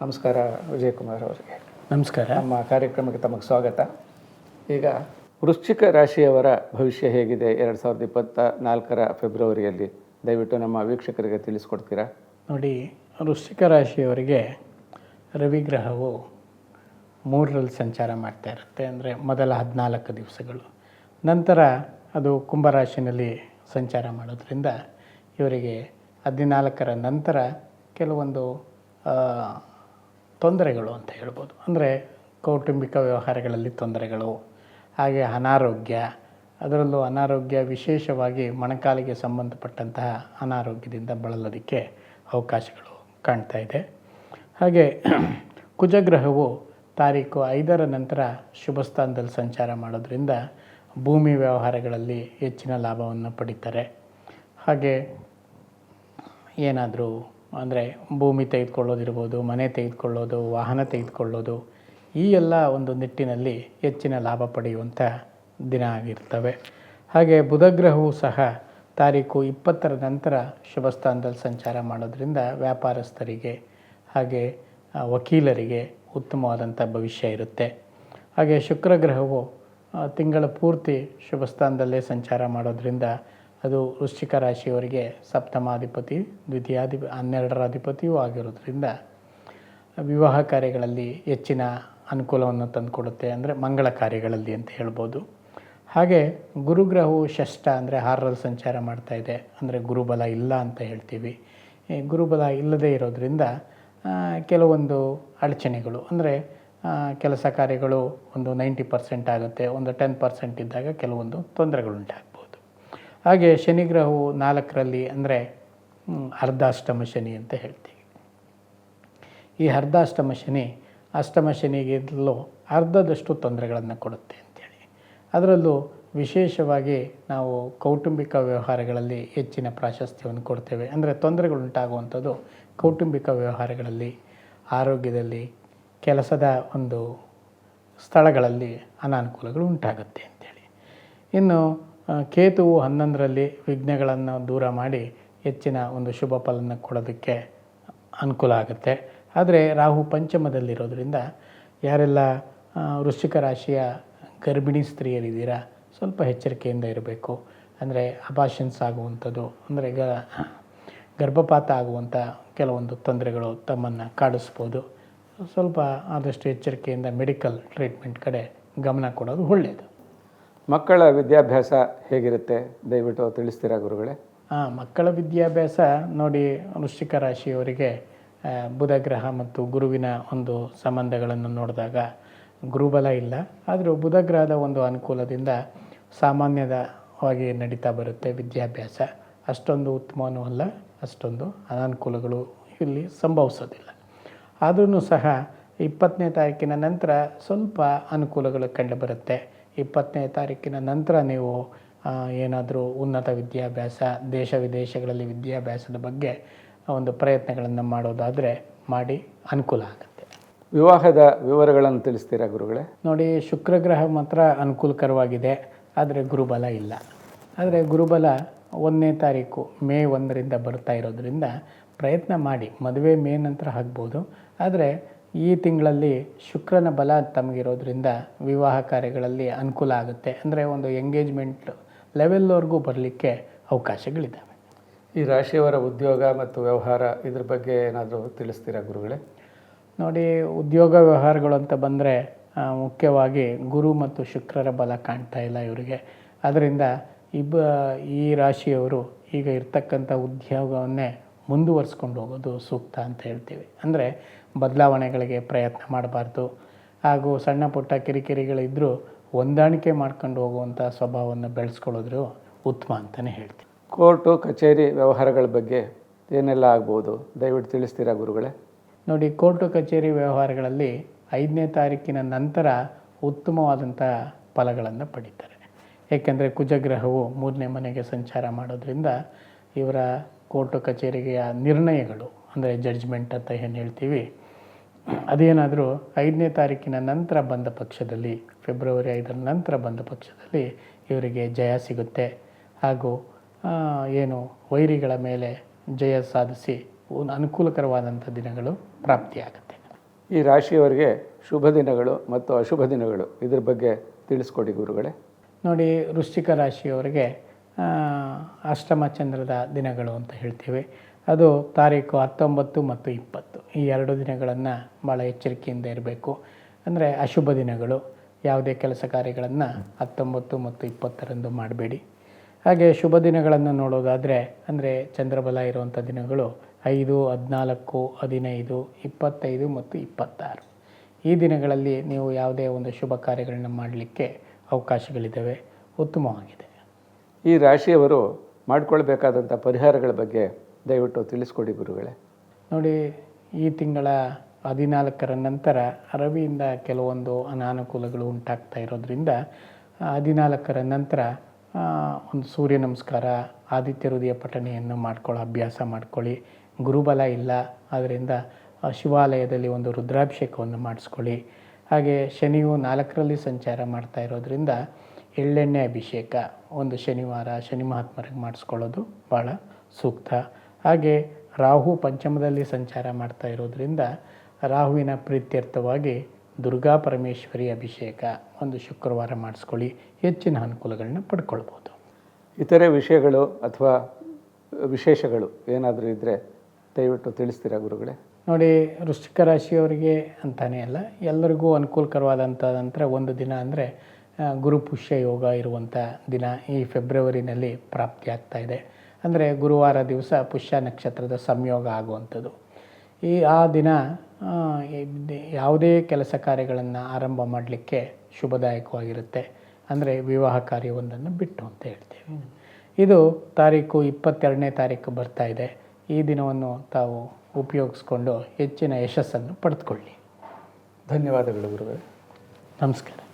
ನಮಸ್ಕಾರ ವಿಜಯಕುಮಾರ್ ಅವರಿಗೆ. ನಮಸ್ಕಾರ. ನಮ್ಮ ಕಾರ್ಯಕ್ರಮಕ್ಕೆ ತಮಗೆ ಸ್ವಾಗತ. ಈಗ ವೃಶ್ಚಿಕ ರಾಶಿಯವರ ಭವಿಷ್ಯ ಹೇಗಿದೆ ಎರಡು ಸಾವಿರದ ಇಪ್ಪತ್ತ ನಾಲ್ಕರ ಫೆಬ್ರವರಿಯಲ್ಲಿ? ದಯವಿಟ್ಟು ನಮ್ಮ ವೀಕ್ಷಕರಿಗೆ ತಿಳಿಸ್ಕೊಡ್ತೀರಾ? ನೋಡಿ ವೃಶ್ಚಿಕ ರಾಶಿಯವರಿಗೆ ರವಿಗ್ರಹವು ಮೂರರಲ್ಲಿ ಸಂಚಾರ ಮಾಡ್ತಾ ಇರುತ್ತೆ ಅಂದರೆ ಮೊದಲ ಹದಿನಾಲ್ಕು ದಿವಸಗಳು. ನಂತರ ಅದು ಕುಂಭರಾಶಿನಲ್ಲಿ ಸಂಚಾರ ಮಾಡೋದ್ರಿಂದ ಇವರಿಗೆ ಹದಿನಾಲ್ಕರ ನಂತರ ಕೆಲವೊಂದು ತೊಂದರೆಗಳು ಅಂತ ಹೇಳ್ಬೋದು. ಅಂದರೆ ಕೌಟುಂಬಿಕ ವ್ಯವಹಾರಗಳಲ್ಲಿ ತೊಂದರೆಗಳು, ಹಾಗೆ ಅನಾರೋಗ್ಯ, ಅದರಲ್ಲೂ ಅನಾರೋಗ್ಯ ವಿಶೇಷವಾಗಿ ಮೊಣಕಾಲಿಗೆ ಸಂಬಂಧಪಟ್ಟಂತಹ ಅನಾರೋಗ್ಯದಿಂದ ಬಳಲೋದಕ್ಕೆ ಅವಕಾಶಗಳು ಕಾಣ್ತಾ ಇದೆ. ಹಾಗೆ ಕುಜಗ್ರಹವು ತಾರೀಕು ಐದರ ನಂತರ ಶುಭ ಸ್ಥಾನದಲ್ಲಿ ಸಂಚಾರ ಮಾಡೋದರಿಂದ ಭೂಮಿ ವ್ಯವಹಾರಗಳಲ್ಲಿ ಹೆಚ್ಚಿನ ಲಾಭವನ್ನು ಪಡೀತಾರೆ. ಹಾಗೆ ಏನಾದರೂ ಅಂದರೆ ಭೂಮಿ ತೆಗೆದುಕೊಳ್ಳೋದಿರ್ಬೋದು, ಮನೆ ತೆಗೆದುಕೊಳ್ಳೋದು, ವಾಹನ ತೆಗೆದುಕೊಳ್ಳೋದು, ಈ ಎಲ್ಲ ಒಂದು ನಿಟ್ಟಿನಲ್ಲಿ ಹೆಚ್ಚಿನ ಲಾಭ ಪಡೆಯುವಂಥ ದಿನ ಆಗಿರ್ತವೆ. ಹಾಗೆ ಬುಧಗ್ರಹವು ಸಹ ತಾರೀಕು ಇಪ್ಪತ್ತರ ನಂತರ ಶುಭ ಸ್ಥಾನದಲ್ಲಿ ಸಂಚಾರ ಮಾಡೋದರಿಂದ ವ್ಯಾಪಾರಸ್ಥರಿಗೆ ಹಾಗೆ ವಕೀಲರಿಗೆ ಉತ್ತಮವಾದಂಥ ಭವಿಷ್ಯ ಇರುತ್ತೆ. ಹಾಗೆ ಶುಕ್ರಗ್ರಹವು ತಿಂಗಳ ಪೂರ್ತಿ ಶುಭ ಸ್ಥಾನದಲ್ಲೇ ಸಂಚಾರ ಮಾಡೋದ್ರಿಂದ ಅದು ವೃಶ್ಚಿಕ ರಾಶಿಯವರಿಗೆ ಸಪ್ತಮಾಧಿಪತಿ, ದ್ವಿತೀಯಾಧಿಪ ಹನ್ನೆರಡರ ಅಧಿಪತಿಯೂ ಆಗಿರೋದ್ರಿಂದ ವಿವಾಹ ಕಾರ್ಯಗಳಲ್ಲಿ ಹೆಚ್ಚಿನ ಅನುಕೂಲವನ್ನು ತಂದುಕೊಡುತ್ತೆ ಅಂದರೆ ಮಂಗಳ ಕಾರ್ಯಗಳಲ್ಲಿ ಅಂತ ಹೇಳ್ಬೋದು. ಹಾಗೆ ಗುರುಗ್ರಹವು ಷಷ್ಠ ಅಂದರೆ ಆರರಲ್ಲಿ ಸಂಚಾರ ಮಾಡ್ತಾಯಿದೆ ಅಂದರೆ ಗುರುಬಲ ಇಲ್ಲ ಅಂತ ಹೇಳ್ತೀವಿ. ಗುರುಬಲ ಇಲ್ಲದೇ ಇರೋದರಿಂದ ಕೆಲವೊಂದು ಅಡಚಣೆಗಳು ಅಂದರೆ ಕೆಲಸ ಕಾರ್ಯಗಳು ಒಂದು ನೈಂಟಿ ಪರ್ಸೆಂಟ್ ಆಗುತ್ತೆ, ಒಂದು ಟೆನ್ ಪರ್ಸೆಂಟ್ ಇದ್ದಾಗ ಕೆಲವೊಂದು ತೊಂದರೆಗಳು ಉಂಟಾಗ್ಬೋದು ಹಾಗೆ ಶನಿಗ್ರಹವು ನಾಲ್ಕರಲ್ಲಿ ಅಂದರೆ ಅರ್ಧಾಷ್ಟಮ ಶನಿ ಅಂತ ಹೇಳ್ತೀವಿ. ಈ ಅರ್ಧಾಷ್ಟಮ ಶನಿ ಅಷ್ಟಮ ಶನಿಗಿಂತಲೂ ಅರ್ಧದಷ್ಟು ತೊಂದರೆಗಳನ್ನು ಕೊಡುತ್ತೆ ಅಂತೇಳಿ. ಅದರಲ್ಲೂ ವಿಶೇಷವಾಗಿ ನಾವು ಕೌಟುಂಬಿಕ ವ್ಯವಹಾರಗಳಲ್ಲಿ ಹೆಚ್ಚಿನ ಪ್ರಾಶಸ್ತ್ಯವನ್ನು ಕೊಡ್ತೇವೆ. ಅಂದರೆ ತೊಂದರೆಗಳುಂಟಾಗುವಂಥದ್ದು ಕೌಟುಂಬಿಕ ವ್ಯವಹಾರಗಳಲ್ಲಿ, ಆರೋಗ್ಯದಲ್ಲಿ, ಕೆಲಸದ ಒಂದು ಸ್ಥಳಗಳಲ್ಲಿ ಅನಾನುಕೂಲಗಳು ಉಂಟಾಗುತ್ತೆ ಅಂತೇಳಿ. ಇನ್ನು ಕೇತುವು ಹನ್ನೊಂದರಲ್ಲಿ ವಿಘ್ನಗಳನ್ನು ದೂರ ಮಾಡಿ ಹೆಚ್ಚಿನ ಒಂದು ಶುಭ ಫಲನ ಕೊಡೋದಕ್ಕೆ ಅನುಕೂಲ ಆಗುತ್ತೆ. ಆದರೆ ರಾಹು ಪಂಚಮದಲ್ಲಿರೋದ್ರಿಂದ ಯಾರೆಲ್ಲ ವೃಶ್ಚಿಕ ರಾಶಿಯ ಗರ್ಭಿಣಿ ಸ್ತ್ರೀಯರಿದ್ದೀರಾ, ಸ್ವಲ್ಪ ಎಚ್ಚರಿಕೆಯಿಂದ ಇರಬೇಕು. ಅಂದರೆ ಅಭಾಷನ್ಸ್ ಆಗುವಂಥದ್ದು, ಅಂದರೆ ಗ, ಗರ್ಭಪಾತ ಆಗುವಂಥ ಕೆಲವೊಂದು ತೊಂದರೆಗಳು ತಮ್ಮನ್ನು ಕಾಡಿಸ್ಬೋದು. ಸ್ವಲ್ಪ ಆದಷ್ಟು ಎಚ್ಚರಿಕೆಯಿಂದ ಮೆಡಿಕಲ್ ಟ್ರೀಟ್ಮೆಂಟ್ ಕಡೆ ಗಮನ ಕೊಡೋದು ಒಳ್ಳೆಯದು. ಮಕ್ಕಳ ವಿದ್ಯಾಭ್ಯಾಸ ಹೇಗಿರುತ್ತೆ? ದಯವಿಟ್ಟು ತಿಳಿಸ್ತೀರಾ ಗುರುಗಳೇ? ಹಾಂ ಮಕ್ಕಳ ವಿದ್ಯಾಭ್ಯಾಸ ನೋಡಿ ವೃಶ್ಚಿಕ ರಾಶಿಯವರಿಗೆ ಬುಧ ಗ್ರಹ ಮತ್ತು ಗುರುವಿನ ಒಂದು ಸಂಬಂಧಗಳನ್ನು ನೋಡಿದಾಗ ಗುರುಬಲ ಇಲ್ಲ. ಆದರೂ ಬುಧ ಗ್ರಹದ ಒಂದು ಅನುಕೂಲದಿಂದ ಸಾಮಾನ್ಯದವಾಗಿ ನಡೀತಾ ಬರುತ್ತೆ ವಿದ್ಯಾಭ್ಯಾಸ. ಅಷ್ಟೊಂದು ಉತ್ತಮವೂ ಅಲ್ಲ, ಅಷ್ಟೊಂದು ಅನಾನುಕೂಲಗಳು ಇಲ್ಲಿ ಸಂಭವಿಸೋದಿಲ್ಲ. ಆದ್ರೂ ಸಹ ಇಪ್ಪತ್ತನೇ ತಾರೀಕಿನ ನಂತರ ಸ್ವಲ್ಪ ಅನುಕೂಲಗಳು ಕಂಡುಬರುತ್ತೆ ಇಪ್ಪತ್ತನೇ ತಾರೀಕಿನ ನಂತರ ನೀವು ಏನಾದರೂ ಉನ್ನತ ವಿದ್ಯಾಭ್ಯಾಸ ದೇಶ ವಿದೇಶಗಳಲ್ಲಿ ವಿದ್ಯಾಭ್ಯಾಸದ ಬಗ್ಗೆ ಒಂದು ಪ್ರಯತ್ನಗಳನ್ನು ಮಾಡೋದಾದರೆ ಮಾಡಿ ಅನುಕೂಲ ಆಗುತ್ತೆ. ವಿವಾಹದ ವಿವರಗಳನ್ನು ತಿಳಿಸ್ತೀರಾ ಗುರುಗಳೇ? ನೋಡಿ ಶುಕ್ರಗ್ರಹ ಮಾತ್ರ ಅನುಕೂಲಕರವಾಗಿದೆ ಆದರೆ ಗುರುಬಲ ಇಲ್ಲ. ಆದರೆ ಗುರುಬಲ ಒಂದನೇ ತಾರೀಕು ಮೇ ಒಂದರಿಂದ ಬರ್ತಾ ಇರೋದ್ರಿಂದ ಪ್ರಯತ್ನ ಮಾಡಿ ಮದುವೆ ಮೇ ನಂತರ ಆಗ್ಬೋದು. ಆದರೆ ಈ ತಿಂಗಳಲ್ಲಿ ಶುಕ್ರನ ಬಲ ತಮಗಿರೋದ್ರಿಂದ ವಿವಾಹ ಕಾರ್ಯಗಳಲ್ಲಿ ಅನುಕೂಲ ಆಗುತ್ತೆ. ಅಂದರೆ ಒಂದು ಎಂಗೇಜ್ಮೆಂಟ್ ಲೆವೆಲ್ವರೆಗೂ ಬರಲಿಕ್ಕೆ ಅವಕಾಶಗಳಿದ್ದಾವೆ. ಈ ರಾಶಿಯವರ ಉದ್ಯೋಗ ಮತ್ತು ವ್ಯವಹಾರ ಇದ್ರ ಬಗ್ಗೆ ಏನಾದರೂ ತಿಳಿಸ್ತೀರಾ ಗುರುಗಳೇ? ನೋಡಿ ಉದ್ಯೋಗ ವ್ಯವಹಾರಗಳು ಅಂತ ಬಂದರೆ ಮುಖ್ಯವಾಗಿ ಗುರು ಮತ್ತು ಶುಕ್ರರ ಬಲ ಕಾಣ್ತಾ ಇಲ್ಲ ಇವರಿಗೆ. ಅದರಿಂದ ಇಬ್ಬ ಈ ರಾಶಿಯವರು ಈಗ ಇರ್ತಕ್ಕಂಥ ಉದ್ಯೋಗವನ್ನೇ ಮುಂದುವರಿಸ್ಕೊಂಡು ಹೋಗೋದು ಸೂಕ್ತ ಅಂತ ಹೇಳ್ತೀವಿ. ಅಂದರೆ ಬದಲಾವಣೆಗಳಿಗೆ ಪ್ರಯತ್ನ ಮಾಡಬಾರ್ದು. ಹಾಗೂ ಸಣ್ಣ ಪುಟ್ಟ ಕಿರಿಕಿರಿಗಳಿದ್ದರೂ ಹೊಂದಾಣಿಕೆ ಮಾಡ್ಕೊಂಡು ಹೋಗುವಂಥ ಸ್ವಭಾವವನ್ನು ಬೆಳೆಸ್ಕೊಳ್ಳೋದ್ರು ಉತ್ತಮ ಅಂತಲೇ ಹೇಳ್ತೀವಿ. ಕೋರ್ಟು ಕಚೇರಿ ವ್ಯವಹಾರಗಳ ಬಗ್ಗೆ ಏನೆಲ್ಲ ಆಗ್ಬೋದು? ದಯವಿಟ್ಟು ತಿಳಿಸ್ತೀರಾ ಗುರುಗಳೇ? ನೋಡಿ ಕೋರ್ಟು ಕಚೇರಿ ವ್ಯವಹಾರಗಳಲ್ಲಿ ಐದನೇ ತಾರೀಕಿನ ನಂತರ ಉತ್ತಮವಾದಂಥ ಫಲಗಳನ್ನು ಪಡೀತಾರೆ. ಏಕೆಂದರೆ ಕುಜಗ್ರಹವು ಮೂರನೇ ಮನೆಗೆ ಸಂಚಾರ ಮಾಡೋದ್ರಿಂದ ಇವರ ಕೋರ್ಟು ಕಚೇರಿಗೆಯ ನಿರ್ಣಯಗಳು ಅಂದರೆ ಜಡ್ಜ್ಮೆಂಟ್ ಅಂತ ಏನು ಹೇಳ್ತೀವಿ ಅದೇನಾದರೂ ಐದನೇ ತಾರೀಕಿನ ನಂತರ ಬಂದ ಪಕ್ಷದಲ್ಲಿ ಫೆಬ್ರವರಿ ಐದರ ನಂತರ ಬಂದ ಪಕ್ಷದಲ್ಲಿ ಇವರಿಗೆ ಜಯ ಸಿಗುತ್ತೆ. ಹಾಗೂ ಏನು ವೈರಿಗಳ ಮೇಲೆ ಜಯ ಸಾಧಿಸಿ ಒಂದು ಅನುಕೂಲಕರವಾದಂಥ ದಿನಗಳು ಪ್ರಾಪ್ತಿಯಾಗುತ್ತೆ ಈ ರಾಶಿಯವರಿಗೆ ಶುಭ ದಿನಗಳು ಮತ್ತು ಅಶುಭ ದಿನಗಳು ಇದ್ರ ಬಗ್ಗೆ ತಿಳಿಸ್ಕೊಡಿ ಗುರುಗಳೇ. ನೋಡಿ ವೃಶ್ಚಿಕ ರಾಶಿಯವರಿಗೆ ಅಷ್ಟಮ ಚಂದ್ರದ ದಿನಗಳು ಅಂತ ಹೇಳ್ತೇವೆ. ಅದು ತಾರೀಕು ಹತ್ತೊಂಬತ್ತು ಮತ್ತು ಇಪ್ಪತ್ತು. ಈ ಎರಡು ದಿನಗಳನ್ನು ಭಾಳ ಎಚ್ಚರಿಕೆಯಿಂದ ಇರಬೇಕು. ಅಂದರೆ ಅಶುಭ ದಿನಗಳು. ಯಾವುದೇ ಕೆಲಸ ಕಾರ್ಯಗಳನ್ನು ಹತ್ತೊಂಬತ್ತು ಮತ್ತು ಇಪ್ಪತ್ತರಂದು ಮಾಡಬೇಡಿ. ಹಾಗೆ ಶುಭ ದಿನಗಳನ್ನು ನೋಡೋದಾದರೆ, ಅಂದರೆ ಚಂದ್ರಬಲ ಇರುವಂಥ ದಿನಗಳು ಐದು, ಹದಿನಾಲ್ಕು, ಹದಿನೈದು, ಇಪ್ಪತ್ತೈದು ಮತ್ತು ಇಪ್ಪತ್ತಾರು. ಈ ದಿನಗಳಲ್ಲಿ ನೀವು ಯಾವುದೇ ಒಂದು ಶುಭ ಕಾರ್ಯಗಳನ್ನು ಮಾಡಲಿಕ್ಕೆ ಅವಕಾಶಗಳಿದ್ದಾವೆ ಉತ್ತಮವಾಗಿದೆ. ಈ ರಾಶಿಯವರು ಮಾಡಿಕೊಳ್ಬೇಕಾದಂಥ ಪರಿಹಾರಗಳ ಬಗ್ಗೆ ದಯವಿಟ್ಟು ತಿಳಿಸ್ಕೊಡಿ ಗುರುಗಳೇ. ನೋಡಿ, ಈ ತಿಂಗಳ ಹದಿನಾಲ್ಕರ ನಂತರ ರವಿಯಿಂದ ಕೆಲವೊಂದು ಅನಾನುಕೂಲಗಳು ಉಂಟಾಗ್ತಾ ಇರೋದ್ರಿಂದ ಹದಿನಾಲ್ಕರ ನಂತರ ಒಂದು ಸೂರ್ಯ ನಮಸ್ಕಾರ, ಆದಿತ್ಯ ಹೃದಯ ಪಠಣೆಯನ್ನು ಮಾಡ್ಕೊಳ್ಳೋ ಅಭ್ಯಾಸ ಮಾಡ್ಕೊಳ್ಳಿ. ಗುರುಬಲ ಇಲ್ಲ ಆದ್ದರಿಂದ ಶಿವಾಲಯದಲ್ಲಿ ಒಂದು ರುದ್ರಾಭಿಷೇಕವನ್ನು ಮಾಡಿಸ್ಕೊಳ್ಳಿ. ಹಾಗೆ ಶನಿಯು ನಾಲ್ಕರಲ್ಲಿ ಸಂಚಾರ ಮಾಡ್ತಾ ಇರೋದ್ರಿಂದ ಎಳ್ಳೆಣ್ಣೆ ಅಭಿಷೇಕ ಒಂದು ಶನಿವಾರ ಶನಿ ಮಹಾತ್ಮರಿಗೆ ಮಾಡಿಸ್ಕೊಳ್ಳೋದು ಭಾಳ ಸೂಕ್ತ. ಹಾಗೆ ರಾಹು ಪಂಚಮದಲ್ಲಿ ಸಂಚಾರ ಮಾಡ್ತಾ ಇರೋದರಿಂದ ರಾಹುವಿನ ಪ್ರೀತ್ಯರ್ಥವಾಗಿ ದುರ್ಗಾ ಪರಮೇಶ್ವರಿ ಅಭಿಷೇಕ ಒಂದು ಶುಕ್ರವಾರ ಮಾಡಿಸ್ಕೊಳ್ಳಿ. ಹೆಚ್ಚಿನ ಅನುಕೂಲಗಳನ್ನ ಪಡ್ಕೊಳ್ಬೋದು. ಇತರೆ ವಿಷಯಗಳು ಅಥವಾ ವಿಶೇಷಗಳು ಏನಾದರೂ ಇದ್ದರೆ ದಯವಿಟ್ಟು ತಿಳಿಸ್ತೀರಾ ಗುರುಗಳೇ? ನೋಡಿ ವೃಶ್ಚಿಕ ರಾಶಿಯವರಿಗೆ ಅಂತಾನೆ ಅಲ್ಲ ಎಲ್ಲರಿಗೂ ಅನುಕೂಲಕರವಾದಂಥ ನಂತರ ಒಂದು ದಿನ ಅಂದರೆ ಗುರುಪುಷ್ಯ ಯೋಗ ಇರುವಂಥ ದಿನ ಈ ಫೆಬ್ರವರಿನಲ್ಲಿ ಪ್ರಾಪ್ತಿಯಾಗ್ತಾ ಇದೆ. ಅಂದರೆ ಗುರುವಾರ ದಿವಸ ಪುಷ್ಯ ನಕ್ಷತ್ರದ ಸಂಯೋಗ ಆಗುವಂಥದ್ದು. ಈ ಆ ದಿನ ಯಾವುದೇ ಕೆಲಸ ಕಾರ್ಯಗಳನ್ನು ಆರಂಭ ಮಾಡಲಿಕ್ಕೆ ಶುಭದಾಯಕವಾಗಿರುತ್ತೆ. ಅಂದರೆ ವಿವಾಹ ಕಾರ್ಯವೊಂದನ್ನು ಬಿಟ್ಟು ಅಂತ ಹೇಳ್ತೇವೆ. ಇದು ತಾರೀಕು ಇಪ್ಪತ್ತೆರಡನೇ ತಾರೀಕು ಬರ್ತಾ ಇದೆ. ಈ ದಿನವನ್ನು ತಾವು ಉಪಯೋಗಿಸ್ಕೊಂಡು ಹೆಚ್ಚಿನ ಯಶಸ್ಸನ್ನು ಪಡೆದುಕೊಳ್ಳಿ. ಧನ್ಯವಾದಗಳು ಗುರುಗಳೇ. ನಮಸ್ಕಾರ.